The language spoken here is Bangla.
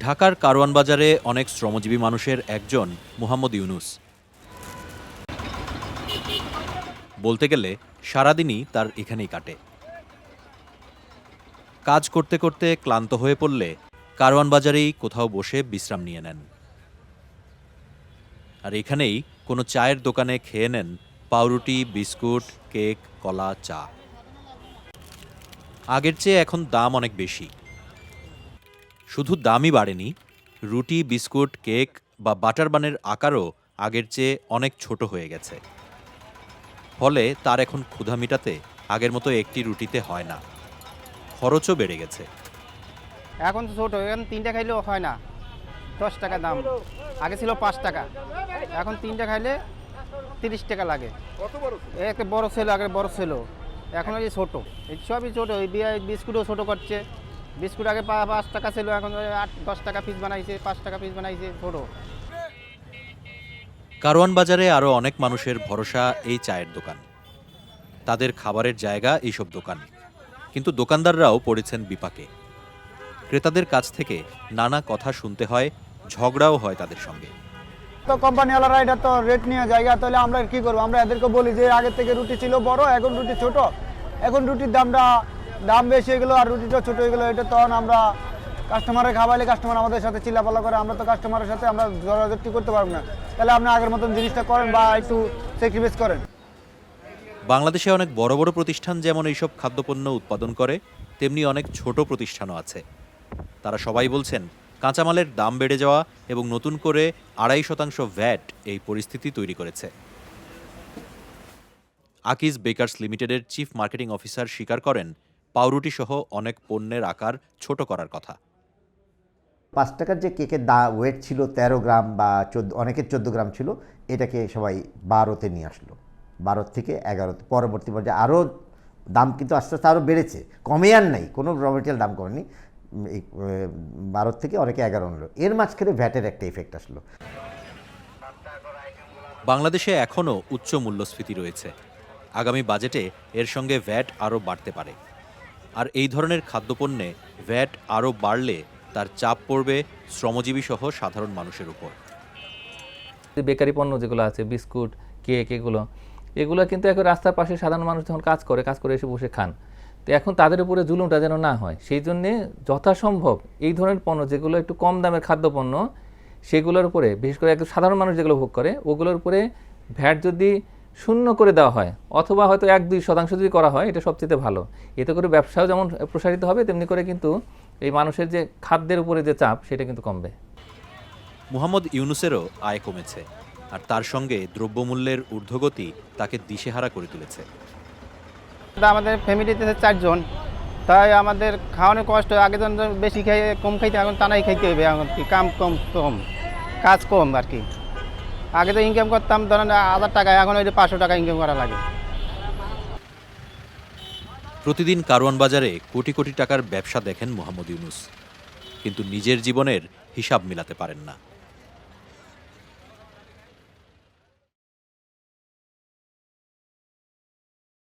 ঢাকার কারওয়ান বাজারে অনেক শ্রমজীবী মানুষের একজন মুহাম্মদ ইউনুস। বলতে গেলে, সারাদিনই তার এখানেই কাটে। কাজ করতে করতে ক্লান্ত হয়ে পড়লে কারওয়ান বাজারেই কোথাও বসে বিশ্রাম নিয়ে নেন। আর এখানেই কোনো চায়ের দোকানে খেয়ে নেন পাউরুটি, বিস্কুট, কেক, কলা, চা। আগের চেয়ে এখন দাম অনেক বেশি। শুধু দামই বাড়েনি, রুটি, বিস্কুট, কেক বা বাটার বানের আকারও আগের চেয়ে অনেক ছোট হয়ে গেছে। ফলে তার এখন ক্ষুধা মিটাতে আগের মতো একটি রুটিতে হয় না। খরচও বেড়ে গেছে। এখন তো ছোটো, এখন তিনটা খাইলেও হয় না। দশ টাকা দাম। আগে ছিল পাঁচ টাকা। এখন তিনটা খাইলে তিরিশ টাকা লাগে। একটা বড় ছিল আগে বড় ছিল। এখন ওই ছোটো, এই সবই ছোটো। ওই বিস্কুটও ছোটো করছে। বিস্কুট আগে পা- পাঁচ টাকা ছিল এখন আট দশ টাকা পিস বানাইছে পাঁচ টাকা পিস বানাইছে ছোটো। কারওয়ান বাজারে আরও অনেক মানুষের ভরসা এই চায়ের দোকান। তাদের খাবারের জায়গা এইসব দোকান। কিন্তু দোকানদাররাও পড়েছেন বিপাকে। ক্রেতাদের কাছ থেকে নানা কথা শুনতে হয় ঝগড়াও হয় তাদের সঙ্গে। তো কোম্পানিওয়ালারা এটা তো রেট নিয়ে জায়গা তাহলে আমরা কি করব? আমরা এদেরকে বলি যে আগের থেকে রুটি ছিল বড় এখন রুটি ছোট। এখন রুটির দামটা দাম বেশি হয়ে গেলো আর রুটিটা ছোট হয়ে গেলো, এটা তখন আমরা কাস্টমারের খাওয়াইলে কাস্টমার আমাদের সাথে চিল্লাপাল্লা করে, আমরা তো কাস্টমারের সাথে আমরা জড়াজড়ি করতে পারব না। তাহলে আপনি আগের মতন জিনিসটা করেন বা একটু স্যাক্রিফাইস করেন। বাংলাদেশে অনেক বড় বড় প্রতিষ্ঠান যেমন এইসব খাদ্যপণ্য উৎপাদন করে, তেমনি অনেক ছোট প্রতিষ্ঠানও আছে। তারা সবাই বলছেন, কাঁচামালের দাম বেড়ে যাওয়া এবং নতুন করে আড়াই শতাংশ ভ্যাট এই পরিস্থিতি তৈরি করেছে। আকিজ বেকার্স লিমিটেডের চিফ মার্কেটিং অফিসার স্বীকার করেন পাউরুটি সহ অনেক পণ্যের আকার ছোট করার কথা। পাঁচ টাকার যে কেকের দা ওয়েট ছিল তেরো গ্রাম বা চোদ্দ অনেকের চোদ্দ গ্রাম ছিল এটাকে সবাই বারোতে নিয়ে আসলো। বারো থেকে এগারোতে পরবর্তী পর্যায়ে আরও দাম কিন্তু আস্তে আস্তে আরও বেড়েছে। কমে আর নাই কোনো র মেটেরিয়াল দাম কমেনি। এই বারো থেকে অনেকে এগারো আনলো এর মাঝখানে ভ্যাটের একটা ইফেক্ট আসলো। বাংলাদেশে এখনও উচ্চ মূল্যস্ফীতি রয়েছে। আগামী বাজেটে এর সঙ্গে ভ্যাট আরও বাড়তে পারে। আর এই ধরনের খাদ্যপণ্যে ভ্যাট আরও বাড়লে তার চাপ পড়বে শ্রমজীবী সহ সাধারণ মানুষের উপর। বেকারি পণ্য যেগুলো আছে, বিস্কুট, কেক এগুলো এগুলো কিন্তু এখন রাস্তার পাশে সাধারণ মানুষ যখন কাজ করে কাজ করে এসে বসে খান। তো এখন তাদের উপরে জুলুমটা যেন না হয়, সেই জন্যে যথাসম্ভব এই ধরনের পণ্য যেগুলো একটু কম দামের খাদ্যপণ্য, সেগুলোর উপরে, বিশেষ করে একদম সাধারণ মানুষ যেগুলো ভোগ করে, ওগুলোর উপরে ভ্যাট যদি শূন্য করে দেওয়া হয় অথবা হয়তো এক দুই শতাংশ যদি করা হয় এটা সবচেয়ে ভালো। এতে করে ব্যবসাও যেমন প্রসারিত হবে তেমনি করে কিন্তু এই মানুষের যে খাদ্যের উপরে যে চাপ সেটা কিন্তু কমবে। মুহাম্মদ ইউনুসেরও আয় কমেছে আর তার সঙ্গে দ্রব্যমূল্যের ঊর্ধ্বগতি তাকে দিশেহারা করে তুলেছে। আমাদের ফ্যামিলিতে চারজন তাই আমাদের খাওয়ানোর কষ্ট আগে বেশি খাই কম খাইতে এখন টানাই খাইতে হবে এখন কি কাম কম কম কাজ কম আর কি। আগে তো ইনকাম করতাম, ধরেন হাজার টাকা, এখন ওই পাঁচশো টাকা ইনকাম করা লাগে। প্রতিদিন কারওয়ান বাজারে কোটি কোটি টাকার ব্যবসা দেখেন মোহাম্মদ ইউনুস। কিন্তু নিজের জীবনের হিসাব মিলাতে পারেন না।